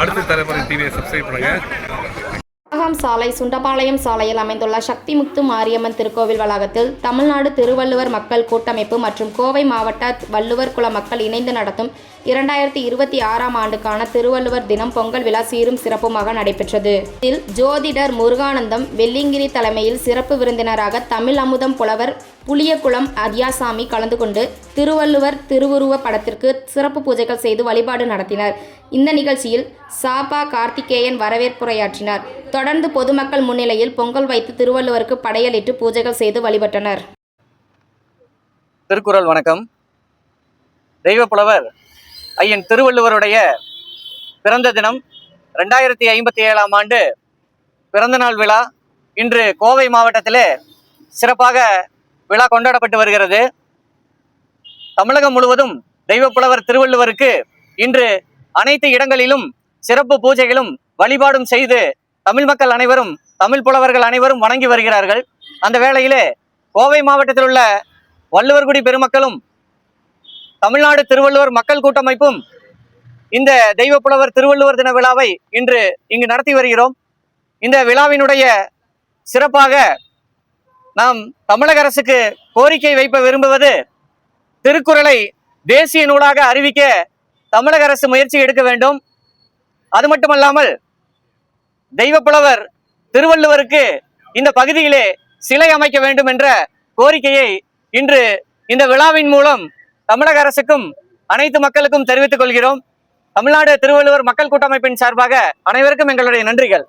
அடுத்த தலைமுறை டிவியை சப்ஸ்கிரைப் பண்ணுங்கள் நாகம் சாலை சுண்டபாளையம் சாலையில் அமைந்துள்ள சக்தி முக்து மாரியம்மன் திருக்கோவில் வளாகத்தில் தமிழ்நாடு திருவள்ளுவர் மக்கள் கூட்டமைப்பு மற்றும் கோவை மாவட்ட வள்ளுவர் குல மக்கள் இணைந்து நடத்தும் இரண்டாயிரத்தி இருபத்தி ஆறாம் ஆண்டுக்கான திருவள்ளுவர் தினம் பொங்கல் விழா சீரும் சிறப்புமாக நடைபெற்றது. இதில் ஜோதிடர் முருகானந்தம் வெள்ளிங்கிரி தலைமையில் சிறப்பு விருந்தினராக தமிழ் அமுதம் புலவர் புளியகுளம் அத்யாசாமி கலந்து கொண்டு திருவள்ளுவர் திருவுருவ படத்திற்கு சிறப்பு பூஜைகள் செய்து வழிபாடு நடத்தினர். இந்த நிகழ்ச்சியில் சாபா கார்த்திகேயன் வரவேற்புரையாற்றினார். தொடர்ந்து தொடர்ந்து பொதுமக்கள் முன்னிலையில் பொங்கல் வைத்து திருவள்ளுவருக்கு படையலிட்டு பூஜைகள் செய்து வழிபட்டனர். திருக்குறள் வணக்கம். தெய்வ புலவர் ஐயன் திருவள்ளுவருடைய பிறந்த தினம் ரெண்டாயிரத்தி ஐம்பத்தி ஏழாம் ஆண்டு பிறந்தநாள் விழா இன்று கோவை மாவட்டத்திலே சிறப்பாக விழா கொண்டாடப்பட்டு வருகிறது. தமிழகம் முழுவதும் தெய்வப்புலவர் திருவள்ளுவருக்கு இன்று அனைத்து இடங்களிலும் சிறப்பு பூஜைகளும் வழிபாடும் செய்து தமிழ் மக்கள் அனைவரும் தமிழ் புலவர்கள் அனைவரும் வணங்கி வருகிறார்கள். அந்த வேளையிலே கோவை மாவட்டத்தில் உள்ள வள்ளுவர்குடி பெருமக்களும் தமிழ்நாடு திருவள்ளுவர் மக்கள் கூட்டமைப்பும் இந்த தெய்வ புலவர் திருவள்ளுவர் தின விழாவை இன்று இங்கு நடத்தி வருகிறோம். இந்த விழாவினுடைய சிறப்பாக நாம் தமிழக அரசுக்கு கோரிக்கை வைப்ப விரும்புவது திருக்குறளை தேசிய நூலாக அறிவிக்க தமிழக அரசு முயற்சி எடுக்க வேண்டும். அது மட்டுமல்லாமல் தெய்வ புலவர் திருவள்ளுவருக்கு இந்த பகுதியிலே சிலை அமைக்க வேண்டும் என்ற கோரிக்கையை இன்று இந்த விழாவின் மூலம் தமிழக அரசுக்கும் அனைத்து மக்களுக்கும் தெரிவித்துக் கொள்கிறோம். தமிழ்நாடு திருவள்ளுவர் மக்கள் கூட்டமைப்பின் சார்பாக அனைவருக்கும் எங்களுடைய நன்றிகள்.